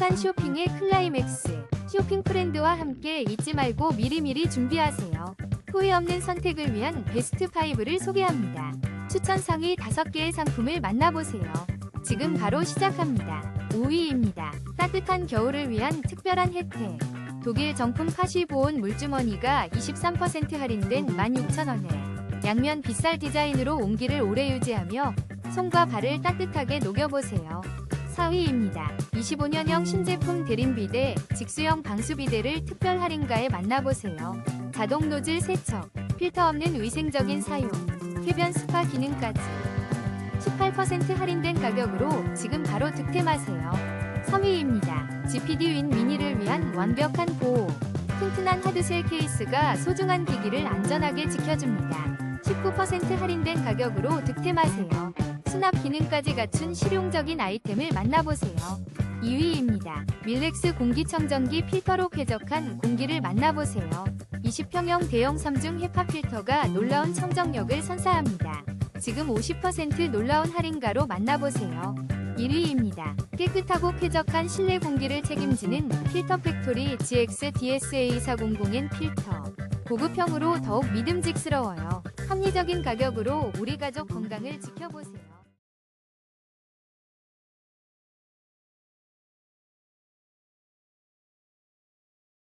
따뜻한 쇼핑의 클라이맥스. 쇼핑 프렌드와 함께 잊지 말고 미리미리 준비하세요. 후회 없는 선택을 위한 베스트 5를 소개합니다. 추천 상위 5개의 상품을 만나보세요. 지금 바로 시작합니다. 5위입니다. 따뜻한 겨울을 위한 특별한 혜택. 독일 정품 카시보온 물주머니가 23% 할인된 16,000원에 양면 빗살 디자인으로 온기를 오래 유지하며 손과 발을 따뜻하게 녹여보세요. 4위입니다. 25년형 신제품 대림비대, 직수형 방수비대를 특별 할인가에 만나보세요. 자동 노즐 세척, 필터 없는 위생적인 사용, 쾌변 스파 기능까지 18% 할인된 가격으로 지금 바로 득템하세요. 3위입니다. GPD 윈 미니를 위한 완벽한 보호. 튼튼한 하드셀 케이스가 소중한 기기를 안전하게 지켜줍니다. 19% 할인된 가격으로 득템하세요. 수납 기능까지 갖춘 실용적인 아이템을 만나보세요. 2위입니다. 밀렉스 공기청정기 필터로 쾌적한 공기를 만나보세요. 20평형 대형 3중 헤파 필터가 놀라운 청정력을 선사합니다. 지금 50% 놀라운 할인가로 만나보세요. 1위입니다. 깨끗하고 쾌적한 실내 공기를 책임지는 필터 팩토리 GX DSA400N 필터. 고급형으로 더욱 믿음직스러워요. 합리적인 가격으로 우리 가족 건강을 지켜보세요.